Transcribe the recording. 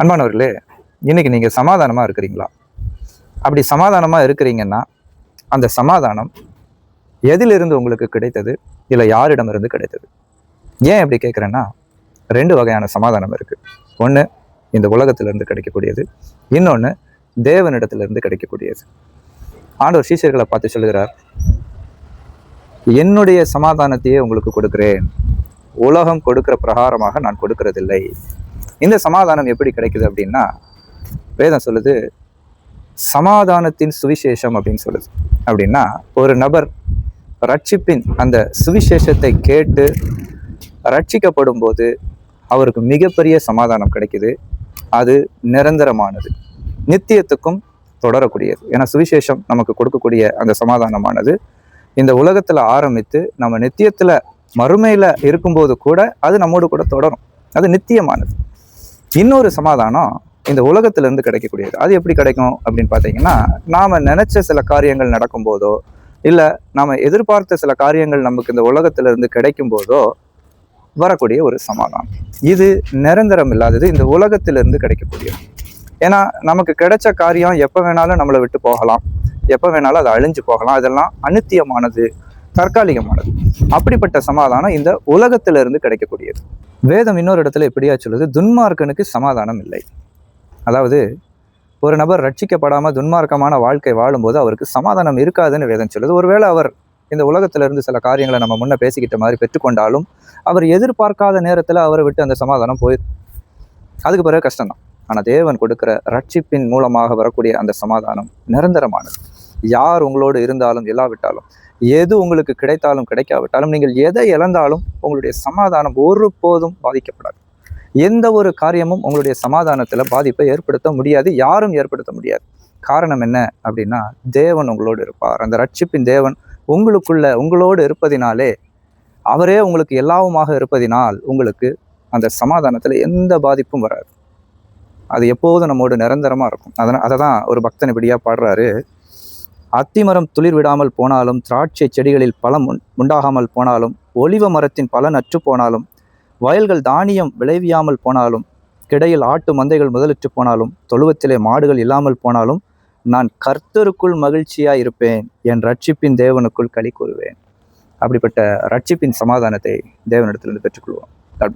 அன்பானவர்களே இன்னைக்கு நீங்கள் சமாதானமாக இருக்கிறீங்களா? அப்படி சமாதானமாக இருக்கிறீங்கன்னா அந்த சமாதானம் எதிலிருந்து உங்களுக்கு கிடைத்தது? இல்லை யாரிடமிருந்து கிடைத்தது? ஏன் இப்படி கேட்குறேன்னா ரெண்டு வகையான சமாதானம் இருக்குது ஒன்று இந்த உலகத்திலிருந்து கிடைக்கக்கூடியது. இன்னொன்று தேவனிடத்திலிருந்து கிடைக்கக்கூடியது. ஆண்டவர் சீசர்களை பார்த்து சொல்லுகிறார் என்னுடைய சமாதானத்தையே உங்களுக்கு கொடுக்கிறேன். உலகம் கொடுக்கிற பிரகாரமாக நான் கொடுக்கறதில்லை. இந்த சமாதானம் எப்படி கிடைக்குது அப்படின்னா வேதம் சொல்லுது சமாதானத்தின் சுவிசேஷம் அப்படின்னு சொல்லுது. அப்படின்னா ஒரு நபர் ரட்சிப்பின் அந்த சுவிசேஷத்தை கேட்டு ரட்சிக்கப்படும் போது அவருக்கு மிகப்பெரிய சமாதானம் கிடைக்குது. அது நிரந்தரமானது. நித்தியத்துக்கும் தொடரக்கூடியது. ஏன்னா சுவிசேஷம் நமக்கு கொடுக்கக்கூடிய அந்த சமாதானமானது. இந்த உலகத்தில் ஆரம்பித்து நம்ம நித்தியத்தில் மறுமையில் இருக்கும்போது கூட அது நம்மோடு கூட தொடரும். அது நித்தியமானது. இன்னொரு சமாதானம் இந்த உலகத்திலேருந்து கிடைக்கக்கூடியது. அது எப்படி கிடைக்கும் அப்படின்னு பார்த்தீங்கன்னா நாம் நினச்ச சில காரியங்கள் நடக்கும்போதோ இல்லை நாம் எதிர்பார்த்த சில காரியங்கள் நமக்கு இந்த உலகத்திலேருந்து கிடைக்கும் போதோ வரக்கூடிய ஒரு சமாதானம். இது நிரந்தரம் இல்லாதது இந்த உலகத்திலிருந்து கிடைக்கக்கூடியது. ஏன்னா நமக்கு கிடைச்ச காரியம் எப்போ வேணாலும் நம்மளை விட்டு போகலாம். எப்போ வேணாலும் அது அழிஞ்சு போகலாம். அதெல்லாம் அனித்தியமானது தற்காலிகமானது. அப்படிப்பட்ட சமாதானம் இந்த உலகத்திலிருந்து கிடைக்கக்கூடியது. வேதம் இன்னொரு இடத்துல எப்படியா சொல்லுது? துன்மார்க்கனுக்கு சமாதானம் இல்லை. அதாவது ஒரு நபர் ரட்சிக்கப்படாமல் துன்மார்க்கமான வாழ்க்கை வாழும்போது அவருக்கு சமாதானம் இருக்காதுன்னு வேதம் சொல்லுது. ஒருவேளை அவர் இந்த உலகத்திலிருந்து சில காரியங்களை நம்ம முன்ன பேசிக்கிட்ட மாதிரி பெற்றுக்கொண்டாலும் அவர் எதிர்பார்க்காத நேரத்தில் அவரை விட்டு அந்த சமாதானம் போயிடும் அதுக்கு பிறகு கஷ்டம்தான். ஆனால் தேவன் கொடுக்குற ரட்சிப்பின் மூலமாக வரக்கூடிய அந்த சமாதானம் நிரந்தரமானது. யார் உங்களோடு இருந்தாலும் இல்லாவிட்டாலும் எது உங்களுக்கு கிடைத்தாலும் கிடைக்காவிட்டாலும் நீங்கள் எதை இழந்தாலும் உங்களுடைய சமாதானம் ஒருபோதும் பாதிக்கப்படாது. எந்த ஒரு காரியமும் உங்களுடைய சமாதானத்தில் பாதிப்பை ஏற்படுத்த முடியாது யாரும் ஏற்படுத்த முடியாது. காரணம் என்ன அப்படின்னா தேவன் உங்களோடு இருப்பார். அந்த ரட்சிப்பின் தேவன் உங்களுக்குள்ள உங்களோடு இருப்பதினாலே அவரே உங்களுக்கு எல்லாவுமாக இருப்பதினால் உங்களுக்கு அந்த சமாதானத்தில் எந்த பாதிப்பும் வராது. அது எப்போதும் நம்மோடு நிரந்தரமாக இருக்கும். அதனால் அதை தான் ஒரு பக்தன் இப்படியாக பாடுறாரு. அத்திமரம் துளிர் விடாமல் போனாலும் திராட்சை செடிகளில் பழம் உண்- உண்டாகாமல் போனாலும் ஒலிவ மரத்தின் பலன் அற்று போனாலும் வயல்கள் தானியம் விளைவியாமல் போனாலும் கிடையில் ஆட்டு மந்தைகள் முதலிட்டு போனாலும் தொழுவத்திலே மாடுகள் இல்லாமல் போனாலும் நான் கர்த்தருக்குள் மகிழ்ச்சியாக இருப்பேன் என் ரட்சிப்பின் தேவனுக்குள் களி கூறுவேன் அப்படிப்பட்ட ரட்சிப்பின் சமாதானத்தை தேவனிடத்திலிருந்து பெற்றுக்கொள்வோம் God.